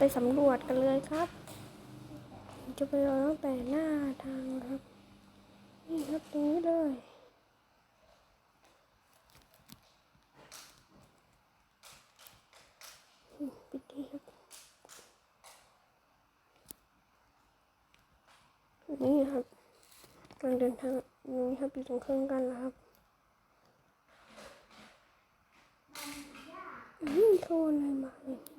ไปสำรวจกันเลยครับ จะไปรอตั้งแต่หน้าทางครับ นี่ครับตรงนี้เลยปิดดีครับ นี่ครับกำลังเดินทางนี่ครับอยู่ตรงเครื่องกันแล้วครับอืมโทรอะไรมาเนี่ย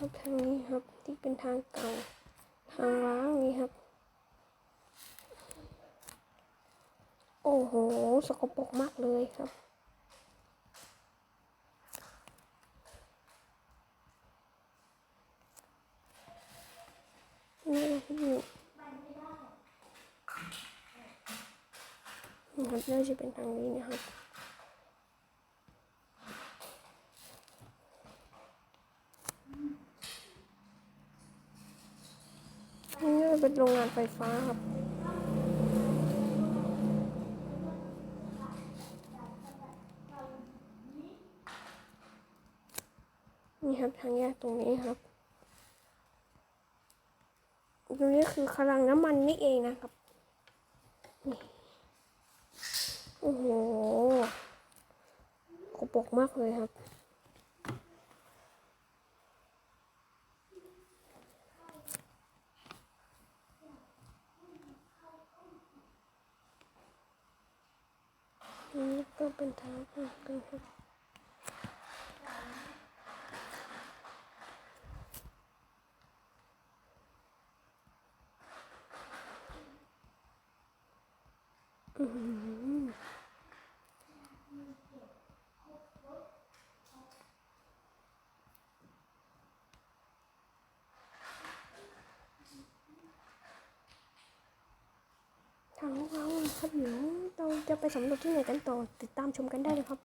ครับทางนี้ครับที่เป็นทางเก่าทางร้างนี่ครับ โอ้โหสกปรกมากเลยครับนี่เราอยู่นะครับน่าจะเป็นทางนี้นะครับ นี่น่าจะ เป็นโรงงานไฟฟ้าครับนี่ครับทางแยกตรงนี้ครับตรงนี้คือคลังน้ำมันนี่เองนะครับโอ้โหกระปกมากเลยครับ นี่ก็เป็นทางออกกันครับอืมทางเราครับเดี๋ยวเรา จะไปสำรวจที่ไหนกันต่อติดตามชมกันได้เลยครับ